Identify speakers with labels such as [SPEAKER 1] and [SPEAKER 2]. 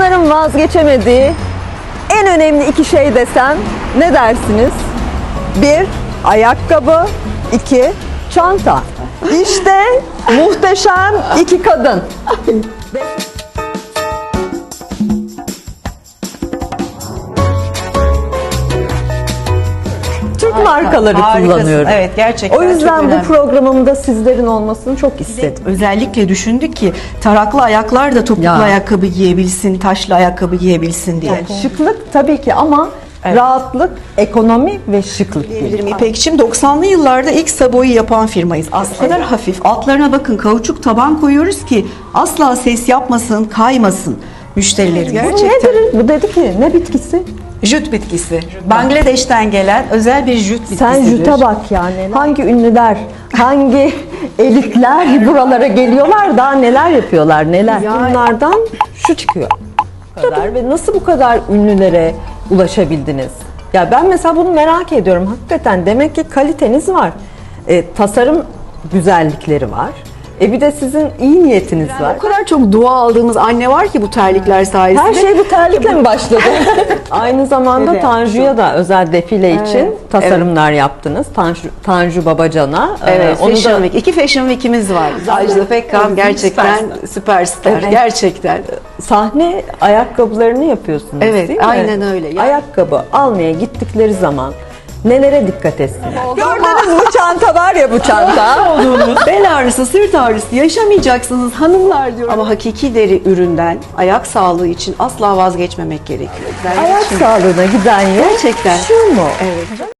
[SPEAKER 1] Kadınların vazgeçemediği en önemli iki şey desem ne dersiniz? Bir, ayakkabı. iki çanta. İşte muhteşem iki kadın. Markaları
[SPEAKER 2] Harikasın.
[SPEAKER 1] kullanıyorum.
[SPEAKER 2] Evet, gerçekten
[SPEAKER 1] O yüzden bu programımda sizlerin olmasını çok istedim.
[SPEAKER 2] Özellikle düşündük ki taraklı ayaklar da topuklu
[SPEAKER 1] Ya.
[SPEAKER 2] ayakkabı giyebilsin, taşlı ayakkabı giyebilsin diye.
[SPEAKER 1] Şıklık tabii ki ama rahatlık, ekonomi ve şıklık.
[SPEAKER 2] Diyebilirim İpekçim 90'lı yıllarda ilk saboyu yapan firmayız. Aslında kadar hafif. Altlarına bakın kauçuk taban koyuyoruz ki asla ses yapmasın, kaymasın müşterilerimiz.
[SPEAKER 1] Bu
[SPEAKER 2] Gerçekten.
[SPEAKER 1] nedir? Bu dedi ki ne bitkisi?
[SPEAKER 2] Jüt bitkisi. Bangladeş'ten gelen özel bir jüt bitkisidir.
[SPEAKER 1] Sen jüte bak yani. Hangi ünlüler, hangi elitler buralara geliyorlar daha neler yapıyorlar neler. Bunlardan şu çıkıyor. Bu kadar ve nasıl bu kadar ünlülere ulaşabildiniz? Ya ben mesela bunu merak ediyorum. Hakikaten demek ki kaliteniz var. E, tasarım güzellikleri var. E bir de sizin iyi niyetiniz var.
[SPEAKER 2] O kadar çok dua aldığımız anne var ki bu terlikler sayesinde.
[SPEAKER 1] Her şey bu terlikle mi başladı? Aynı zamanda
[SPEAKER 2] Evet.
[SPEAKER 1] Tanju'ya da özel defile için tasarımlar yaptınız. Tanju, Tanju Babacan'a. Ee,
[SPEAKER 2] Evet,
[SPEAKER 1] onu
[SPEAKER 2] Fashion
[SPEAKER 1] da
[SPEAKER 2] Week. İki Fashion Week'imiz var. Ajda Pekkan gerçekten süperstar.
[SPEAKER 1] Evet.
[SPEAKER 2] Gerçekten.
[SPEAKER 1] sahne ayakkabılarını yapıyorsunuz
[SPEAKER 2] Evet,
[SPEAKER 1] değil mi?
[SPEAKER 2] aynen öyle. Yani-
[SPEAKER 1] Ayakkabı almaya gittikleri zaman nelere dikkat etsinler? Gördünüz bu çanta var ya bu çanta.
[SPEAKER 2] bel ağrısı, sırt ağrısı yaşamayacaksınız hanımlar diyorum. Ama hakiki deri üründen ayak sağlığı için asla vazgeçmemek gerekiyor.
[SPEAKER 1] Ayak sağlığına giden yol
[SPEAKER 2] Gerçekten.
[SPEAKER 1] şu mu?
[SPEAKER 2] Evet.